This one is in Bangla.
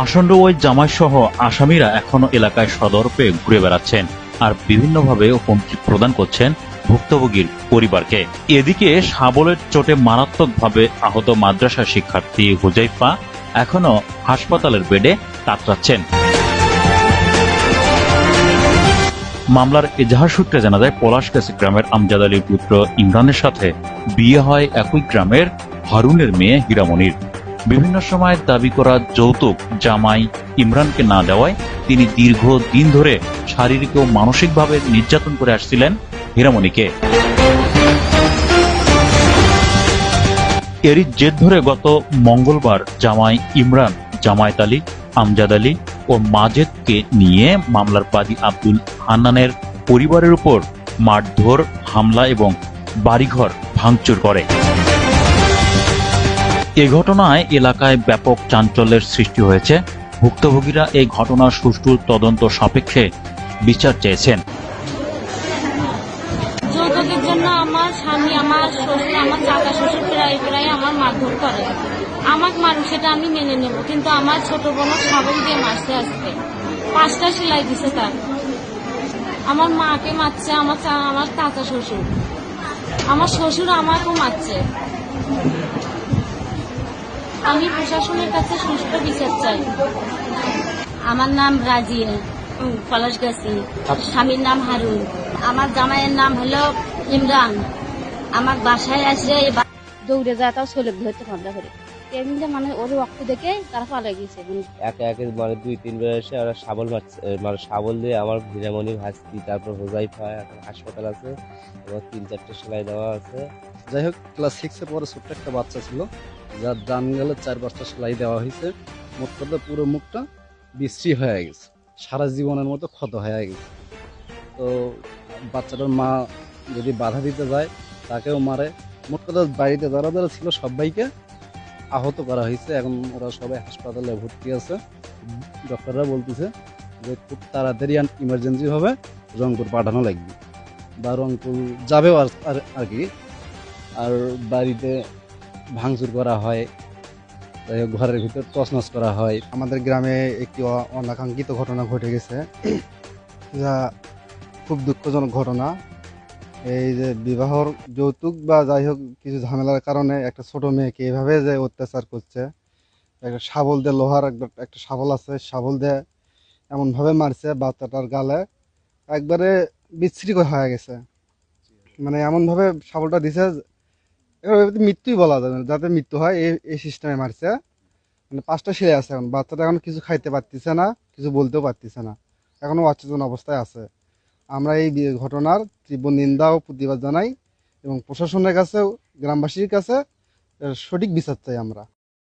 পাষণ্ড ওই জামাই সহ আসামিরা এখনও এলাকায় সদর্পে ঘুরে বেড়াচ্ছেন আর বিভিন্নভাবে হুমকি প্রদান করছেন ভুক্তভোগীর পরিবারকে। এদিকে শাবলের চোটে মারাত্মকভাবে আহত মাদ্রাসা শিক্ষার্থী হুজাইফা এখনও হাসপাতালের বেডে কাতরাচ্ছেন। মামলার এজাহার সূত্রে জানা যায়, পলাশ পলাশগাছি গ্রামের আমজাদ আলীর পুত্র ইমরানের সাথে বিয়ে হয় একই গ্রামের হারুনের মেয়ে হীরামণির। বিভিন্ন সময় দাবি করা যৌতুক জামাই ইমরানকে না দেওয়ায় তিনি দীর্ঘ দিন ধরে শারীরিক ও মানসিকভাবে নির্যাতন করে আসছিলেন হীরামণিকে। এরই জেদ ধরে গত মঙ্গলবার জামাই ইমরান, জামায়াত আলী, আমজাদ আলী ও মাজেদকে নিয়ে মামলার বাদী আব্দুল হান্নানের পরিবারের উপর মারধর, হামলা এবং বাড়িঘর ভাঙচুর করে। এ ঘটনায় এলাকায় ব্যাপক চাঞ্চল্যের সৃষ্টি হয়েছে। ভুক্তভোগীরা এই ঘটনার সুষ্ঠু তদন্ত সাপেক্ষে বিচার চেয়েছেন। যৌতুকের জন্য আমার স্বামী, আমার শ্বশুর আমার শ্বশুর প্রায় প্রায় আমার আমার সেটা আমি মেনে নেব, কিন্তু আমার ছোট বোন ছাগল দিয়ে মারছে আজকে। পাঁচটা সেলাই দিছে তার। আমার মাকে মারছে, আমার আমার চাচা শ্বশুর। আমার শ্বশুর আমাকেও মারছে। আমি প্রশাসনের কাছে সুষ্ঠু বিচার চাই। আমার নাম রাজিয়া পলাশগাছি স্বামীর নাম হারুন। আমার জামাইয়ের নাম হলো ইমরান। আমার বাসায় আসে দৌড়ে যায় তাও ছেলে ধরতে ঠান্ডা করে। এমনিতে মানে ওর রক্ত দেখে তারা পালাই গেছে মানে একে একে মানে দুই তিনবার এসে ওরা শাবল মারছে মানে শাবল দিয়ে আমার ভিরামণি ভাস্তি তারপর হোজাইফা এখন হাসপাতাল আছে এবং তিন চারটে সেলাই দেওয়া আছে। যাই হোক ক্লাস সিক্সে পরে ছোট্ট একটা বাচ্চা ছিল। যার ডান গেলে চার পাঁচটা সেলাই দেওয়া হয়েছে। মোট পুরো মুখটা বিশ্রী হয়ে গেছে। সারা জীবনের মতো ক্ষত হয়ে গেছে। তো বাচ্চাটার মা যদি বাধা দিতে যায়, তাকেও মারে। মোট কথা বাড়িতে যারা যারা ছিল সবাইকে আহত করা হয়েছে। এখন ওরা সবাই হাসপাতালে ভর্তি আছে। ডক্টররা বলতেছে যে খুব তাড়াতাড়ি ইমার্জেন্সি ভাবে রংপুর পাঠানো লাগবে। বা রংপুর যাবেও আর- আর কি। আর বাড়িতে ভাঙচুর করা হয় ঘরের ভিতর তছনছ করা হয়। আমাদের গ্রামে একটি অনাকাঙ্ক্ষিত ঘটনা ঘটে গেছে। যা খুব দুঃখজনক ঘটনা। এই যে বিবাহর যৌতুক বা যাই হোক কিছু ঝামেলার কারণে একটা ছোট মেয়েকে এভাবে যে অত্যাচার করছে, একটা শাবল দিয়ে লোহার একটা- শাবল আছে, শাবল দিয়ে এমনভাবে মারছে বাচ্চাটার গালে, একবারে বিচ্ছিরি হয়ে গেছে। মানে এমনভাবে শাবলটা দিছে মৃত্যুই বলা যায় না, যাতে মৃত্যু হয় এই এই সিস্টেমে মারছে। মানে পাঁচটা ছেলে আছে এখন বাচ্চাটা এখন কিছু খাইতে পারতেছে না কিছু বলতেও পারতেছে না। এখনও অচেতন অবস্থায় আছে। আমরা এই ঘটনার তীব্র নিন্দা ও প্রতিবাদ জানাই এবং প্রশাসনের কাছেও গ্রামবাসীর কাছে সঠিক বিচার চাই আমরা।